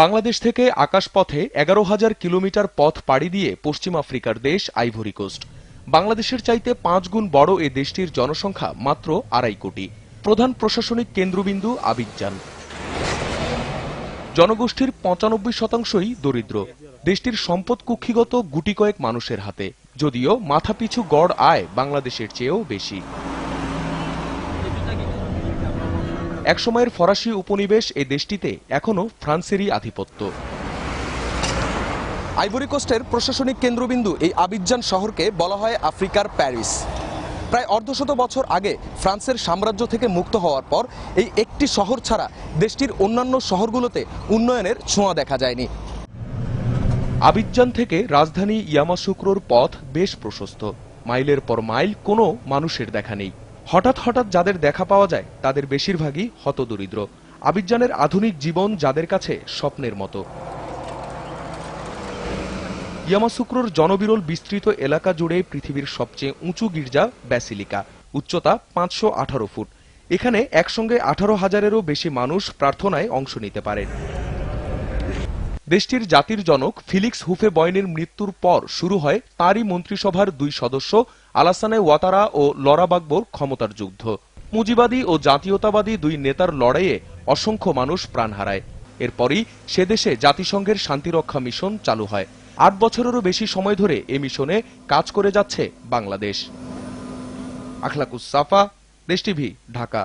বাংলাদেশ থেকে আকাশপথে এগারো হাজার কিলোমিটার পথ পাড়ি দিয়ে পশ্চিম আফ্রিকার দেশ আইভরি কোস্ট বাংলাদেশের চাইতে পাঁচ গুণ বড় এ দেশটির জনসংখ্যা মাত্র আড়াই কোটি। প্রধান প্রশাসনিক কেন্দ্রবিন্দু আবিকজান জনগোষ্ঠীর পঁচানব্বই শতাংশই দরিদ্র। দেশটির সম্পদ কুক্ষিগত গুটি কয়েক মানুষের হাতে। যদিও মাথাপিছু গড় আয় বাংলাদেশের চেয়েও বেশি। একসময়ের ফরাসি উপনিবেশ এ দেশটিতে এখনও ফ্রান্সেরই আধিপত্য। আইভরি কোস্টের প্রশাসনিক কেন্দ্রবিন্দু এই আবিজ্জান শহরকে বলা হয় আফ্রিকার প্যারিস। প্রায় অর্ধশত বছর আগে ফ্রান্সের সাম্রাজ্য থেকে মুক্ত হওয়ার পর এই একটি শহর ছাড়া দেশটির অন্যান্য শহরগুলোতে উন্নয়নের ছোঁয়া দেখা যায়নি। আবিজ্জান থেকে রাজধানী ইয়ামাসুক্রোর পথ বেশ প্রশস্ত। মাইলের পর মাইল কোনো মানুষের দেখা নেই। হঠাৎ হঠাৎ যাদের দেখা পাওয়া যায়, তাদের বেশিরভাগই হতদরিদ্র। আবিজ্জানের আধুনিক জীবন যাদের কাছে স্বপ্নের মতো। ইয়ামাসুক্রোর জনবিরল বিস্তৃত এলাকা জুড়ে পৃথিবীর সবচেয়ে উঁচু গির্জা ব্যাসিলিকা, উচ্চতা পাঁচশো আঠারো ফুট। এখানে একসঙ্গে আঠারো হাজারেরও বেশি মানুষ প্রার্থনায় অংশ নিতে পারেন। দেশটির জাতির জনক ফিলিক্স হুফে বয়নের মৃত্যুর পর শুরু হয় তাঁরই মন্ত্রিসভার দুই সদস্য আলাসানে ওয়াতারা ও লরা বাগবোর ক্ষমতার যুদ্ধ। পুঁজিবাদী ও জাতীয়তাবাদী দুই নেতার লড়াইয়ে অসংখ্য মানুষ প্রাণ হারায়। এরপরই সে দেশে জাতিসংঘের শান্তিরক্ষা মিশন চালু হয়। আট বছরেরও বেশি সময় ধরে এ মিশনে কাজ করে যাচ্ছে বাংলাদেশ। আখলাকুস সাফা, দেশ টিভি, ঢাকা।